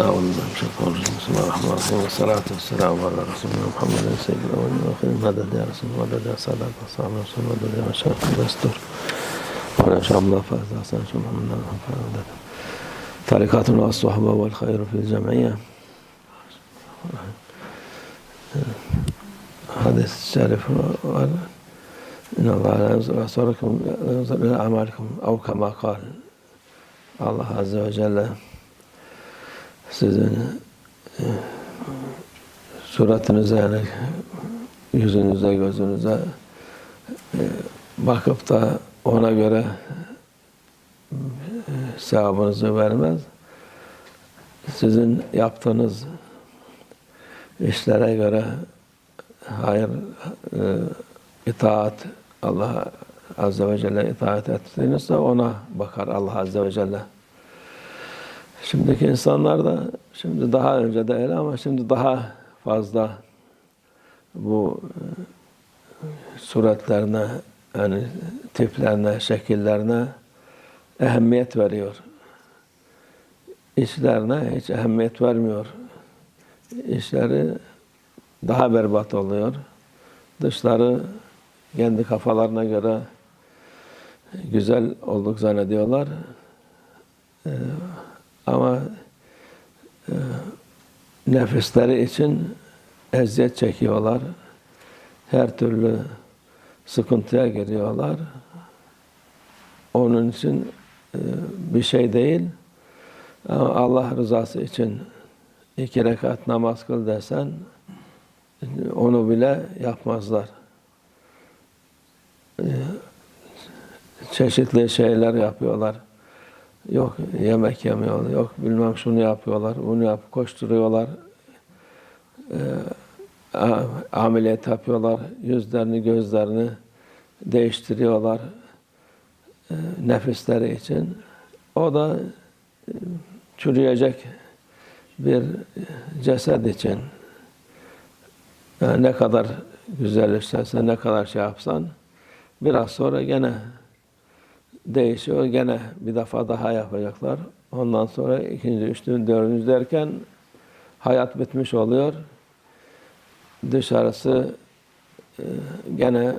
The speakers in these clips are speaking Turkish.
أعوذ بالله من الشيطان بسم الله الرحمن الرحيم. والصلاة والسلام على رسول الله محمد سيد الأولين والآخرين. مدد يا رسول مدد يا سادات أصحاب رسول مدد يا مشايخ الله يستر ولا شاء الله فاز أحسن شاء الله منا فاز. تعليقات مع الصحبة والخير في الجمعية. حديث الشريف إن الله لا ينظر أصوركم لا ينظر إلى أعمالكم أو كما قال الله عز وجل. Sizin e, suratınıza yani yüzünüze, gözünüze e, bakıp da ona göre e, sevabınızı vermez. Sizin yaptığınız işlere göre hayır, itaat, Allah Azze ve Celle itaat ettiğinizde ona bakar Allah Azze ve Celle. Şimdiki insanlar da şimdi daha önce de öyle ama şimdi daha fazla bu e, suretlerine yani tiplerine, şekillerine ehemmiyet veriyor. İşlerine hiç ehemmiyet vermiyor. İşleri daha berbat oluyor. Dışları kendi kafalarına göre güzel olduk zannediyorlar. Ee, ama e, nefisleri için eziyet çekiyorlar. Her türlü sıkıntıya giriyorlar. Onun için e, bir şey değil. Ama Allah rızası için iki rekat namaz kıl desen onu bile yapmazlar. E, çeşitli şeyler yapıyorlar. Yok yemek yemiyorlar, yok bilmem şunu yapıyorlar, bunu yap, koşturuyorlar. Ee, ameliyat yapıyorlar, yüzlerini, gözlerini değiştiriyorlar e, nefisleri için. O da e, çürüyecek bir ceset için. Yani ne kadar güzel ne kadar şey yapsan, biraz sonra gene değişiyor. Gene bir defa daha yapacaklar. Ondan sonra ikinci, üçüncü, dördüncü derken hayat bitmiş oluyor. Dışarısı e, gene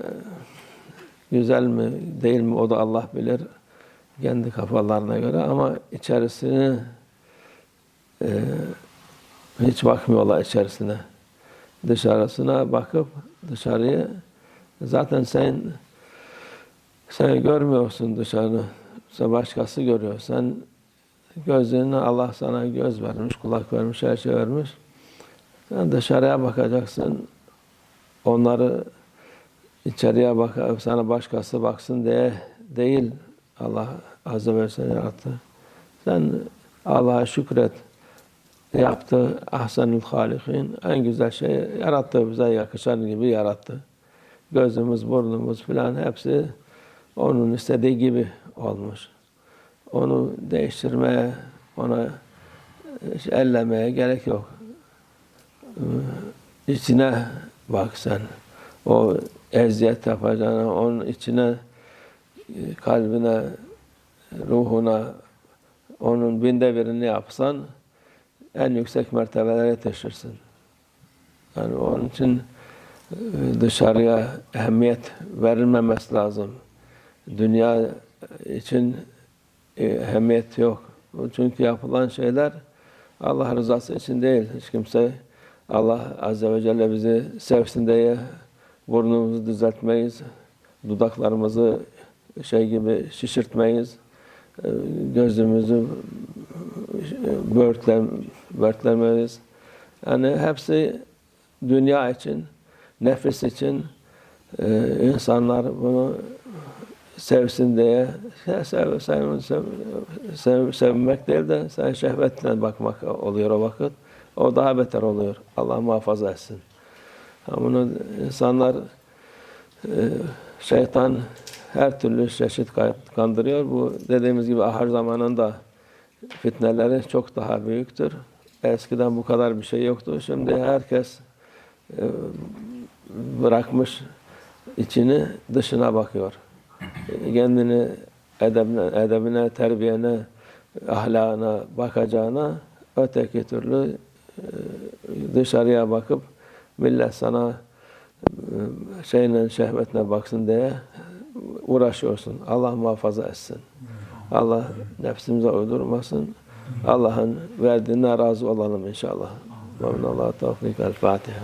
güzel mi değil mi o da Allah bilir. Kendi kafalarına göre ama içerisini e, hiç bakmıyorlar içerisine. Dışarısına bakıp dışarıyı zaten sen sen görmüyorsun dışarı. Sen başkası görüyor. Sen gözlerini Allah sana göz vermiş, kulak vermiş, her şey vermiş. Sen dışarıya bakacaksın. Onları içeriye bak, sana başkası baksın diye değil Allah Azze ve Celle yarattı. Sen Allah'a şükret. Yaptı ahsenül halikin. En güzel şey yarattı bize yakışan gibi yarattı. Gözümüz, burnumuz filan hepsi onun istediği gibi olmuş. Onu değiştirmeye, ona ellemeye gerek yok. İçine bak sen. O eziyet yapacağına, onun içine, kalbine, ruhuna, onun binde birini yapsan en yüksek mertebelere taşırsın. Yani onun için dışarıya ehemmiyet verilmemesi lazım dünya için e, ehemmiyet yok. Çünkü yapılan şeyler Allah rızası için değil. Hiç kimse Allah Azze ve Celle bizi sevsin diye burnumuzu düzeltmeyiz. Dudaklarımızı şey gibi şişirtmeyiz. E, gözümüzü börtlen, börtlemeyiz. Yani hepsi dünya için, nefis için e, insanlar bunu sevsin diye sev, sev, sev, sev, sev, sevmek değil de sen şehvetle bakmak oluyor o vakit. O daha beter oluyor. Allah muhafaza etsin. Bunu insanlar e, şeytan her türlü çeşit kandırıyor. Bu dediğimiz gibi ahir zamanında fitneleri çok daha büyüktür. Eskiden bu kadar bir şey yoktu. Şimdi herkes e, bırakmış içini dışına bakıyor kendini edebine, edebine, terbiyene, ahlakına bakacağına öteki türlü e, dışarıya bakıp millet sana e, şeyle şehvetle baksın diye uğraşıyorsun. Allah muhafaza etsin. Allah nefsimize uydurmasın. Allah'ın verdiğine razı olalım inşallah. Ve minallah tevfik. El Fatiha.